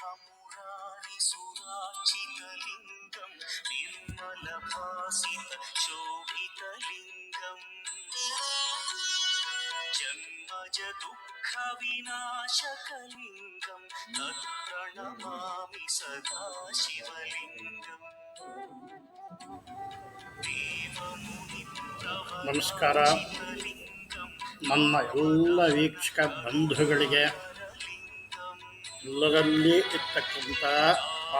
ഹമുരാരി സുരാക്ഷിതലിംഗം നിർമ്മല ഭാസിത ശോഭിതലിംഗം. ജന്മജ ദുഃഖ വിനാശകലിംഗം തത്പ്രണമാമി സദാശിവലിംഗം. ನಮಸ್ಕಾರ ನನ್ನ ಎಲ್ಲ ವೀಕ್ಷಕ ಬಂಧುಗಳಿಗೆ ಎಲ್ಲರಲ್ಲಿ ಇರ್ತಕ್ಕಂಥ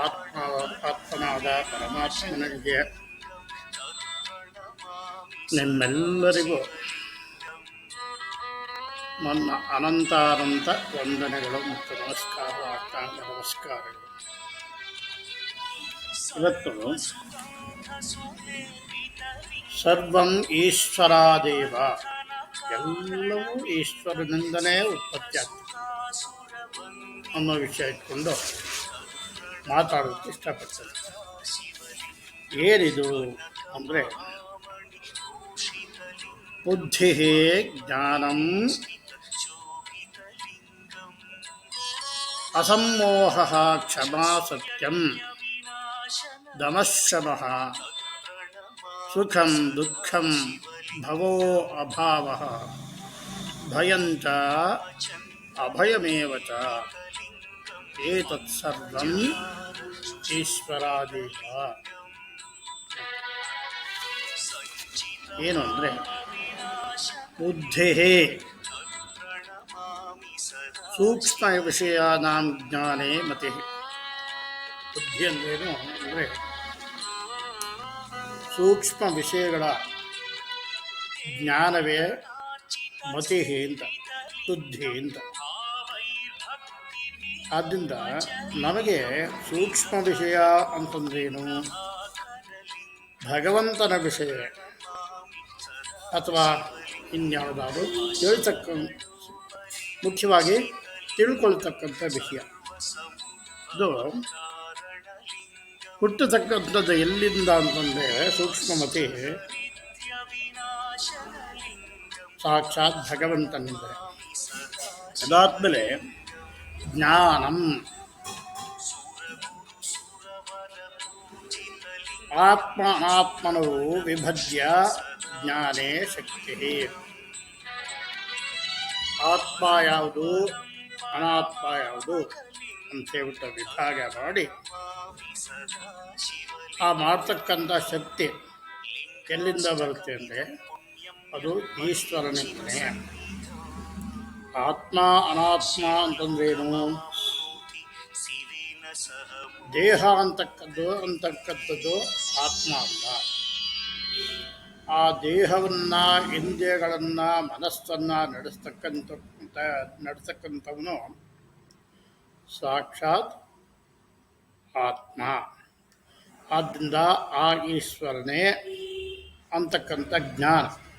ಆತ್ಮ, ಆತ್ಮನಾದ ಪರಮಾತ್ಮನಿಗೆ ನಿಮ್ಮೆಲ್ಲರಿಗೂ ನನ್ನ ಅನಂತಾನಂತ ವಂದನೆಗಳು ಮತ್ತು ನಮಸ್ಕಾರ ಅಷ್ಟಾಂಗ ನಮಸ್ಕಾರಗಳು. ಇವತ್ತು ಸರ್ವಂ ಈಶ್ವರಾದೇವ. ಎಲ್ಲವೂ ಈಶ್ವರನಿಂದನೇ ಉತ್ಪತ್ತಿ ಆಗ್ತದೆ ಅನ್ನೋ ವಿಷಯ ಇಟ್ಕೊಂಡು ಮಾತಾಡೋಕ್ಕೆ ಇಷ್ಟಪಡ್ತೇನೆ ಏನಿದು ಅಂದರೆ ಬುದ್ಧಿ ಜ್ಞಾನಂ ಅಸಮ್ಮೋಹ ಕ್ಷಮಾ ಸತ್ಯಂ ದಮಶಮಃ ಸುಖಂ ದುಃಖಂ ಭವೋ ಅಭಾವ ಭಯಂಚ ಅಭಯಮೇವ ಚ ಏತತ್ ಸರ್ವಂ ಈಶ್ವರಾದೇವ ಏನು ಅಂದರೆ ಬುದ್ಧೇ ಸೂಕ್ಷ್ಮ ವಿಷಯಾನಾಂ ಜ್ಞಾನೇ ಮತಿ। ಬುದ್ಧಿ ಅಂದ್ರೇನು ಅಂದರೆ ಸೂಕ್ಷ್ಮ ವಿಷಯಗಳ ಜ್ಞಾನವೇ ಮತಿ ಅಂತ ಬುದ್ಧಿ ಅಂತ। ಆದ್ದರಿಂದ ನಮಗೆ ಸೂಕ್ಷ್ಮ ವಿಷಯ ಅಂತಂದ್ರೇನು? ಭಗವಂತನ ವಿಷಯ ಅಥವಾ ಇನ್ಯಾವುದಾದ್ರೂ ಹೇಳ್ತಕ್ಕ ಮುಖ್ಯವಾಗಿ ತಿಳ್ಕೊಳ್ತಕ್ಕಂಥ ವಿಷಯ. ಇದು ಹುಟ್ಟತಕ್ಕಂಥದ್ದು ಎಲ್ಲಿಂದ ಅಂತಂದರೆ ಸೂಕ್ಷ್ಮಮತಿ ಸಾಕ್ಷಾತ್ ಭಗವಂತನಿಂದ. ಅದಾದ್ಮೇಲೆ ಜ್ಞಾನಂ ಆತ್ಮ ಆತ್ಮನು ವಿಭಜ್ಯ ಜ್ಞಾನೇ ಶಕ್ತಿ. ಆತ್ಮ ಯಾವುದು? ಅನಾತ್ಮ ಯಾವುದು? ಅಂತ ಹೇಳ್ಬಿಟ್ಟು ವಿಭಾಗ ಮಾಡಿ. ಆ ಮಾಡ್ತಕ್ಕಂಥ ಶಕ್ತಿ ಎಲ್ಲಿಂದ ಬರುತ್ತೆ ಅಂದರೆ ಅದು ಈಶ್ವರನಿಂದಲೇ ಆತ್ಮ ಅನಾತ್ಮ ಅಂತಂದ್ರೇನು ದೇಹ ಅಂತಕ್ಕದ್ದು, ಅಂತಕ್ಕಂಥದ್ದು ಆತ್ಮ ಅಲ್ಲ. ಆ ದೇಹವನ್ನ, ಇಂದ್ರಿಯಗಳನ್ನ, ಮನಸ್ಸನ್ನ ನಡೆಸ್ತಕ್ಕಂಥ ನಡೆಸ್ತಕ್ಕಂಥವನು ಸಾಕ್ಷಾತ್ ಆತ್ಮ. ಆದ್ದರಿಂದ ಆ ಈಶ್ವರನೇ ಅಂತಕ್ಕಂಥ ಜ್ಞಾನ.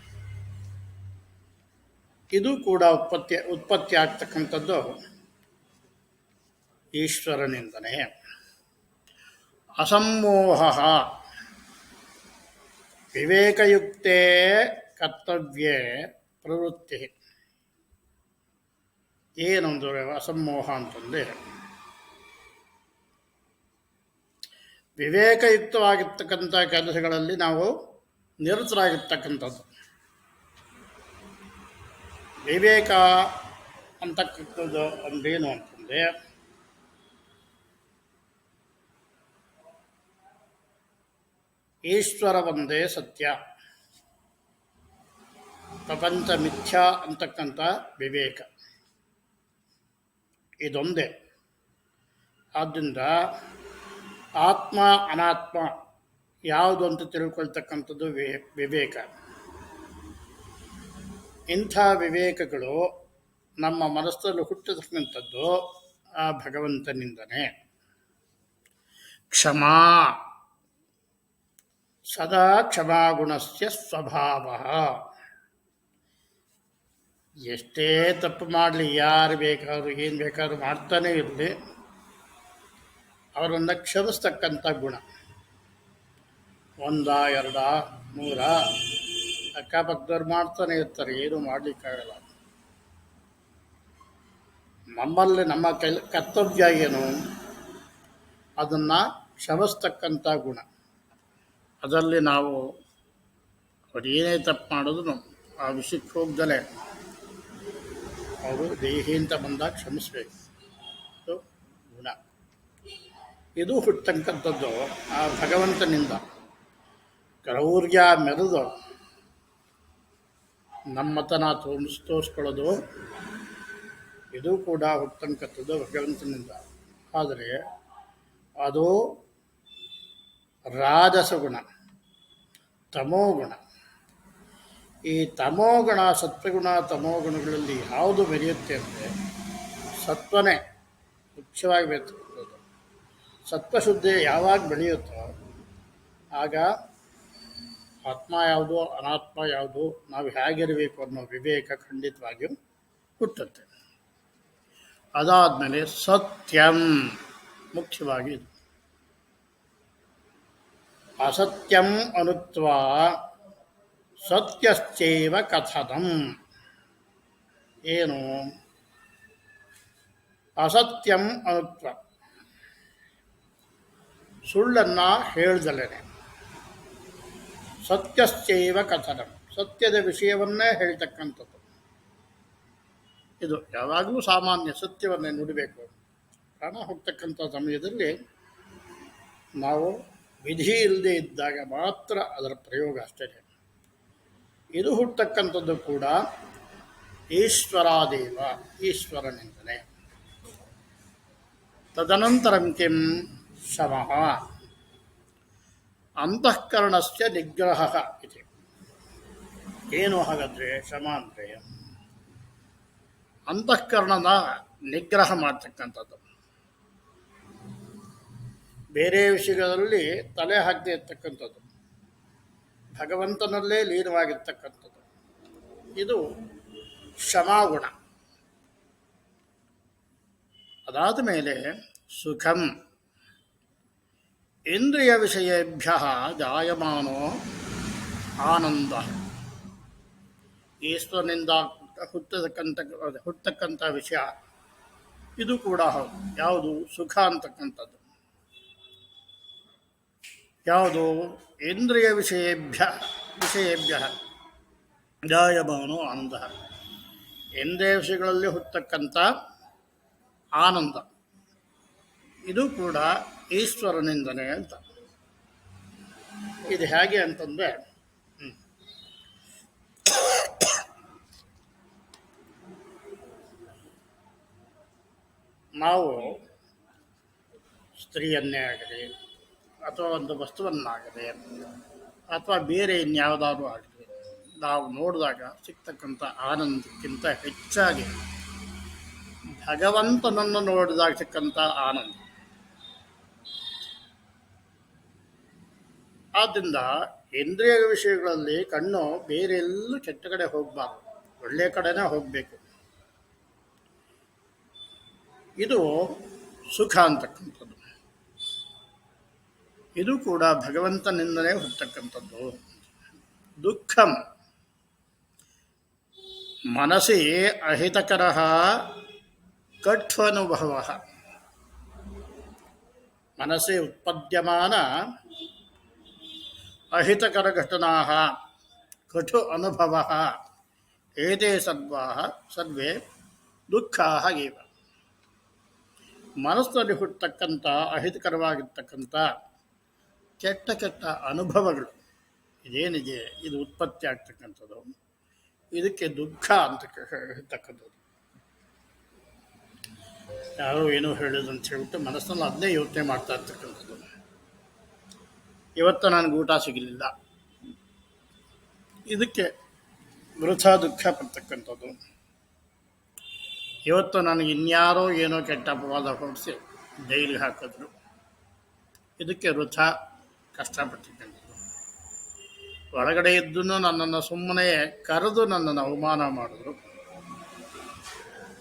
ಇದು ಕೂಡ ಉತ್ಪತ್ತಿ ಉತ್ಪತ್ತಿ ಆಗ್ತಕ್ಕಂಥದ್ದು ಈಶ್ವರನಿಂದನೇ. ಅಸಮ್ಮೋಹ ವಿವೇಕಯುಕ್ತೇ ಕರ್ತವ್ಯೇ ಪ್ರವೃತ್ತಿ. ಏನೊಂದು ಅಸಮ್ಮೋಹ ಅಂತಂದರೆ, ವಿವೇಕಯುಕ್ತವಾಗಿರ್ತಕ್ಕಂಥ ಕೆಲಸಗಳಲ್ಲಿ ನಾವು ನಿರತರಾಗಿರ್ತಕ್ಕಂಥದ್ದು. ವಿವೇಕ ಅಂತಕ್ಕಂಥದ್ದು ಅಂದ್ರೇನು ಅಂತಂದರೆ, ಈಶ್ವರ ಒಂದೇ ಸತ್ಯ. ಪ್ರಪಂಚ ಮಿಥ್ಯಾ ಅಂತಕ್ಕಂಥ ವಿವೇಕ. ಇದೊಂದೇ. ಆದ್ದರಿಂದ ಆತ್ಮ ಅನಾತ್ಮ ಯಾವುದು ಅಂತ ತಿಳ್ಕೊಳ್ತಕ್ಕಂಥದ್ದು ವಿವೇಕ. ಇಂಥ ವಿವೇಕಗಳು ನಮ್ಮ ಮನಸ್ಸಲ್ಲಿ ಹುಟ್ಟತಕ್ಕಂಥದ್ದು ಆ ಭಗವಂತನಿಂದನೇ. ಕ್ಷಮಾ. ಸದಾ ಕ್ಷಮಾಗುಣಸ್ಯ ಸ್ವಭಾವ. ಎಷ್ಟೇ ತಪ್ಪು ಮಾಡಲಿ, ಯಾರು ಬೇಕಾದ್ರೂ, ಏನು ಬೇಕಾದ್ರೂ ಮಾಡ್ತಾನೇ ಇರಲಿ. ಅವರನ್ನು ಕ್ಷಮಿಸ್ತಕ್ಕಂಥ ಗುಣ. ಒಂದ, ಎರಡ, ಮೂರ? ಅಕ್ಕಪಕ್ಕದವ್ರು ಮಾಡ್ತಾನೆ ಇರ್ತಾರೆ, ಏನು ಮಾಡಲಿಕ್ಕಾಗಲ್ಲ. ನಮ್ಮಲ್ಲಿ ನಮ್ಮ ಕೆಲ, ಕರ್ತವ್ಯ ಏನು? ಅದನ್ನು ಕ್ಷಮಿಸ್ತಕ್ಕಂಥ ಗುಣ. ಅದರಲ್ಲಿ ನಾವು ಅವ್ರು ಏನೇ ತಪ್ಪು ಮಾಡಿದ್ರು ಆ ವಿಷಯಕ್ಕೆ ಹೋಗ್ದಲೇ ಅವರು ದೇಹಿ ಅಂತ ಬಂದಾಗ ಕ್ಷಮಿಸ್ಬೇಕು ಗುಣ. ಇದು ಹುಟ್ಟಂಥದ್ದು ಆ ಭಗವಂತನಿಂದ. ಕ್ರೌರ್ಯ ಮೆರೆದು ನಮ್ಮತನ ತೋರಿಸ್, ತೋರಿಸ್ಕೊಳ್ಳೋದು. ಇದು ಕೂಡ ಹುಟ್ಟಂಕತ್ತದ್ದು ಭಗವಂತನಿಂದ. ಆದರೆ, ಅದು ರಾಜಸಗುಣ, ತಮೋಗುಣ. ಈ ತಮೋಗುಣ, ಸತ್ವಗುಣ, ತಮೋಗುಣಗಳಲ್ಲಿ ಯಾವುದು ಬೆರೆಯುತ್ತೆ ಅಂದರೆ, ಸತ್ವನೇ ಮುಖ್ಯವಾಗಿ ಬೆರೆತಕ್ಕಂಥದ್ದು. ಸತ್ವಶುದ್ಧಿ ಯಾವಾಗ ಬೆಳೆಯುತ್ತೋ, ಆಗ ಆತ್ಮ ಯಾವುದು, ಅನಾತ್ಮ ಯಾವುದು, ನಾವು ಹೇಗಿರಬೇಕು ಅನ್ನೋ ವಿವೇಕ ಖಂಡಿತವಾಗಿಯೂ ಹುಟ್ಟುತ್ತೆ. ಅದಾದಮೇಲೆ ಸತ್ಯಂ, ಮುಖ್ಯವಾಗಿ ಇದು. ಅಸತ್ಯಂ ಅನುತ್ವ ಸತ್ಯಶ್ಚೈವ ಕಥನಂ. ಏನು? ಅಸತ್ಯಂ ಅನುತ್ವ. ಸುಳ್ಳನ್ನು ಹೇಳ್ದಲೇನೆ ಸತ್ಯಶ್ಚೈವ ಕಥನ. ಸತ್ಯದ ವಿಷಯವನ್ನೇ ಹೇಳ್ತಕ್ಕಂಥದ್ದು. ಇದು ಯಾವಾಗಲೂ ಸಾಮಾನ್ಯ ಸತ್ಯವನ್ನೇ ನುಡಿಬೇಕು. ಪ್ರಾಣ ಹೋಗ್ತಕ್ಕಂಥ ಸಮಯದಲ್ಲಿ ನಾವು ವಿಧಿ ಇಲ್ಲದೆ ಇದ್ದಾಗ ಮಾತ್ರ ಅದರ ಪ್ರಯೋಗ ಅಷ್ಟೇ. ಇದು ಹುಟ್ಟತಕ್ಕಂಥದ್ದು ಕೂಡ ಈಶ್ವರಾದೇವ, ಈಶ್ವರನಿಂದಲೇ. ತದನಂತರಂ ಕಿಂ ಶಮಃ ಅಂತಃಕರಣಸ್ಯ ನಿಗ್ರಹ ಇದೆ ಏನು ಹಾಗಾದರೆ ಶ್ರಮ ಅಂದರೆ? ಅಂತಃಕರಣದ ನಿಗ್ರಹ ಮಾಡ್ತಕ್ಕಂಥದ್ದು. ಬೇರೆ ವಿಷಯಗಳಲ್ಲಿ ತಲೆ ಹಾಕದೇ ಇರ್ತಕ್ಕಂಥದ್ದು. ಭಗವಂತನಲ್ಲೇ ಲೀನವಾಗಿರ್ತಕ್ಕಂಥದ್ದು. ಇದು ಕ್ಷಮಾಗುಣ. ಅದಾದ ಮೇಲೆ ಸುಖಂ. ಇಂದ್ರಿಯ ವಿಷಯಭ್ಯ ಜಾಯಮಾನೋ ಆನಂದ. ಈಶ್ವರನಿಂದ ಹುಟ್ಟತಕ್ಕಂಥ ಹುಟ್ಟತಕ್ಕಂಥ ವಿಷಯ. ಇದು ಕೂಡ ಹೌದು. ಯಾವುದು? ಸುಖ ಅಂತಕ್ಕಂಥದ್ದು. ಯಾವುದು? ಇಂದ್ರಿಯ ವಿಷಯಭ್ಯ ವಿಷಯಭ್ಯ ಜಾಯಮಾನೋ ಆನಂದ. ಇಂದ್ರಿಯ ವಿಷಯಗಳಲ್ಲಿ ಹುಟ್ಟತಕ್ಕಂಥ ಆನಂದ. ಇದು ಕೂಡ ಈಶ್ವರನಿಂದನೇ ಅಂತ. ಇದು ಹೇಗೆ ಅಂತಂದರೆ ನಾವು ಸ್ತ್ರೀಯನ್ನೇ ಆಗಲಿ, ಅಥವಾ ಒಂದು ವಸ್ತುವನ್ನಾಗಲಿ, ಅಥವಾ ಬೇರೆ ಇನ್ಯಾವುದಾದ್ರೂ ಆಗಲಿ, ನಾವು ನೋಡಿದಾಗ ಸಿಗ್ತಕ್ಕಂಥ ಆನಂದಕ್ಕಿಂತ ಹೆಚ್ಚಾಗಿ ಭಗವಂತನನ್ನು ನೋಡಿದಾಗ ಸಿಕ್ಕಂಥ ಆನಂದ. ಆದ್ದರಿಂದ ಇಂದ್ರಿಯ ವಿಷಯಗಳಲ್ಲಿ ಕಣ್ಣು ಬೇರೆ ಎಲ್ಲೂ ಕೆಟ್ಟ ಕಡೆ ಹೋಗಬಾರ್ದು. ಒಳ್ಳೆಯ ಕಡೆನೇ ಹೋಗಬೇಕು. ಇದು ಸುಖ ಅಂತಕ್ಕಂಥದ್ದು. ಇದು ಕೂಡ ಭಗವಂತನಿಂದಲೇ ಹುಟ್ಟಕ್ಕಂಥದ್ದು ದುಃಖಂ. ಮನಸ್ಸಿ ಅಹಿತಕರ ಕಠ್ವನುಭವ. ಮನಸ್ಸಿ ಉತ್ಪದ್ಯಮಾನ ಅಹಿತಕರ ಘಟನಾ ಕಠು ಅನುಭವ ಏತೇ ಸದ್ವಾ ಸರ್ವೇ ದುಃಖ ಇವ ಮನಸ್ಸಲ್ಲಿ ಹುಟ್ಟತಕ್ಕಂಥ ಅಹಿತಕರವಾಗಿರ್ತಕ್ಕಂಥ ಕೆಟ್ಟ ಕೆಟ್ಟ ಅನುಭವಗಳು. ಇದೇನಿದೆ? ಇದು ಉತ್ಪತ್ತಿ ಆಗ್ತಕ್ಕಂಥದ್ದು. ಇದಕ್ಕೆ ದುಃಖ ಅಂತ ಹೇಳ್ತಕ್ಕಂಥದ್ದು. ಯಾರೋ ಏನೋ ಹೇಳಿದ್ರು ಅಂತ ಹೇಳ್ಬಿಟ್ಟು ಮನಸ್ಸನ್ನು ಅದನ್ನೇ ಯೋಚನೆ ಮಾಡ್ತಾ ಇರ್ತಕ್ಕಂಥದ್ದು. ಇವತ್ತು ನನಗೆ ಊಟ ಸಿಗಲಿಲ್ಲ. ಇದಕ್ಕೆ ವೃಥಾ ದುಃಖ ಪಡ್ತಕ್ಕಂಥದ್ದು. ಇವತ್ತು ನನಗೆ ಇನ್ಯಾರೋ ಏನೋ ಕೆಟ್ಟ ಅಪವಾದ ಹೊಡಿಸಿ ಜೈಲಿಗೆ ಹಾಕಿದ್ರು. ಇದಕ್ಕೆ ವೃಥ ಕಷ್ಟಪಟ್ಟಿದ್ದಂಥದ್ದು ಒಳಗಡೆ ಇದ್ದು ನನ್ನನ್ನು ಸುಮ್ಮನೆ ಕರೆದು ನನ್ನನ್ನು ಅವಮಾನ ಮಾಡಿದ್ರು.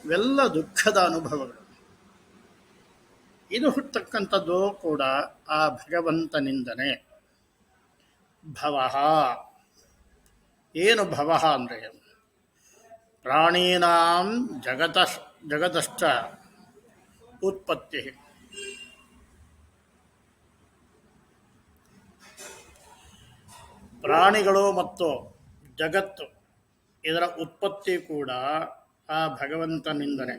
ಇವೆಲ್ಲ ದುಃಖದ ಅನುಭವಗಳು. ಇದು ಹುಟ್ಟತಕ್ಕಂಥದ್ದು ಕೂಡ ಆ ಭಗವಂತನಿಂದನೇ. ಭವಃ. ಏನು ಭವ ಅಂದರೆ? ಪ್ರಾಣೀನಾಂ ಜಗತ ಜಗತಶ್ಚ ಉತ್ಪತ್ತಿ. ಪ್ರಾಣಿಗಳು ಮತ್ತು ಜಗತ್ತು ಇದರ ಉತ್ಪತ್ತಿ ಕೂಡ ಆ ಭಗವಂತನಿಂದನೇ.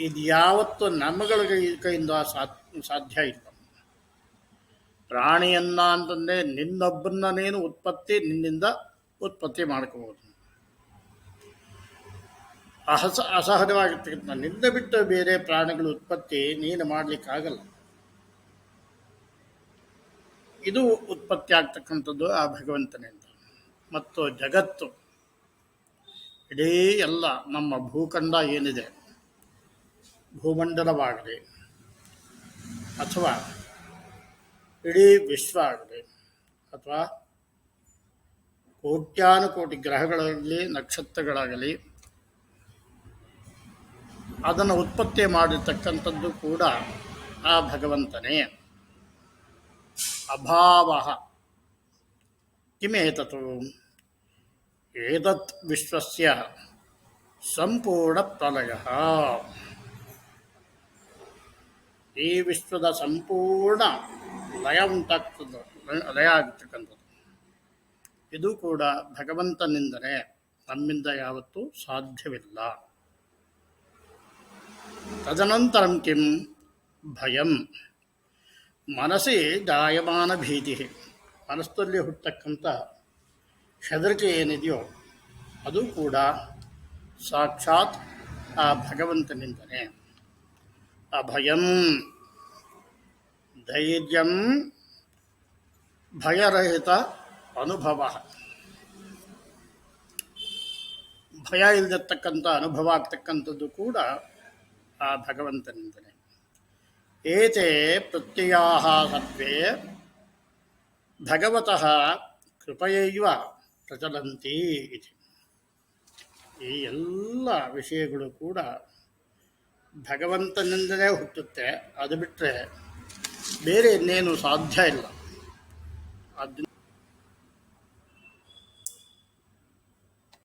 ಇದು ಯಾವತ್ತು ನಮ್ಮಗಳ ಕೈ- ಕೈಯಿಂದ ಸಾಧ್ಯ ಸಾಧ್ಯ ಇಲ್ಲ. ಪ್ರಾಣಿಯನ್ನ ಅಂತಂದರೆ ನಿನ್ನೊಬ್ಬನ ನೀನು ಉತ್ಪತ್ತಿ, ನಿನ್ನಿಂದ ಉತ್ಪತ್ತಿ ಮಾಡ್ಕೋಬೋದು. ಅಹಸ, ಅಸಹಜವಾಗಿರ್ತಕ್ಕಂಥ ನಿನ್ನ ಬಿಟ್ಟು ಬೇರೆ ಪ್ರಾಣಿಗಳ ಉತ್ಪತ್ತಿ ನೀನು ಮಾಡಲಿಕ್ಕಾಗಲ್ಲ ಇದು ಉತ್ಪತ್ತಿ ಆಗ್ತಕ್ಕಂಥದ್ದು ಆ ಭಗವಂತನಿಂದ. ಮತ್ತು ಜಗತ್ತು, ಇಡೀ ಎಲ್ಲ ನಮ್ಮ ಭೂಖಂಡ ಏನಿದೆ ಭೂಮಂಡಲವಾಗಲಿ ಅಥವಾ ಇಡೀ ವಿಶ್ವ ಆಗಲಿ ಅಥವಾ ಕೋಟ್ಯಾನುಕೋಟಿ ಗ್ರಹಗಳಲ್ಲಿ ನಕ್ಷತ್ರಗಳಾಗಲಿ ಅದನ್ನು ಉತ್ಪತ್ತಿ ಮಾಡಿರ್ತಕ್ಕಂಥದ್ದು ಕೂಡ ಆ ಭಗವಂತನೇ. ಅಭಾವ ಕಿಮೇತತು ಏತತ್ ವಿಶ್ವಸ್ಯ ಸಂಪೂರ್ಣ ಪ್ರಲಯ. ಈ ವಿಶ್ವದ ಸಂಪೂರ್ಣ ಲಯ ಉಂಟಾಗ್ತದ ಲಯ ಆಗ್ತಕ್ಕಂಥದ್ದು ಇದು ಕೂಡ ಭಗವಂತನಿಂದಲೇ ನಮ್ಮಿಂದ ಯಾವತ್ತೂ ಸಾಧ್ಯವಿಲ್ಲ. ತದನಂತರಂ ಕಿಂ ಭಯಂ. ಮನಸ್ಸಿ ಜಾಯಮಾನ ಭೀತಿ. ಮನಸ್ಸಲ್ಲಿ ಹುಟ್ಟತಕ್ಕಂಥ ಹೆದರಿಕೆ ಏನಿದೆಯೋ ಅದು ಕೂಡ ಸಾಕ್ಷಾತ್ ಆ ಭಗವಂತನಿಂದಲೇ. ಅಭಯಂ. ಧೈರ್ಯಂ ಭಯರಹಿತ ಅನುಭವ. ಭಯ ಇಲ್ಲದಕ್ಕಂಥ ಅನುಭವ ಆಗ್ತಕ್ಕಂಥದ್ದು ಕೂಡ ಆ ಭಗವಂತನಿಂದಲೇ. ಏತೆ ಪ್ರತ್ಯಯಾ ಸರ್ವೇ ಭಗವತಃ ಕೃಪಯೈವ ಪ್ರಚಲಂತಿ ಈ ಎಲ್ಲ ವಿಷಯಗಳು ಕೂಡ ಭಗವಂತನಿಂದಲೇ ಹುಟ್ಟುತ್ತೆ ಅದು ಬಿಟ್ಟರೆ ಬೇರೆ ಇನ್ನೇನು ಸಾಧ್ಯ ಇಲ್ಲ. ಅದು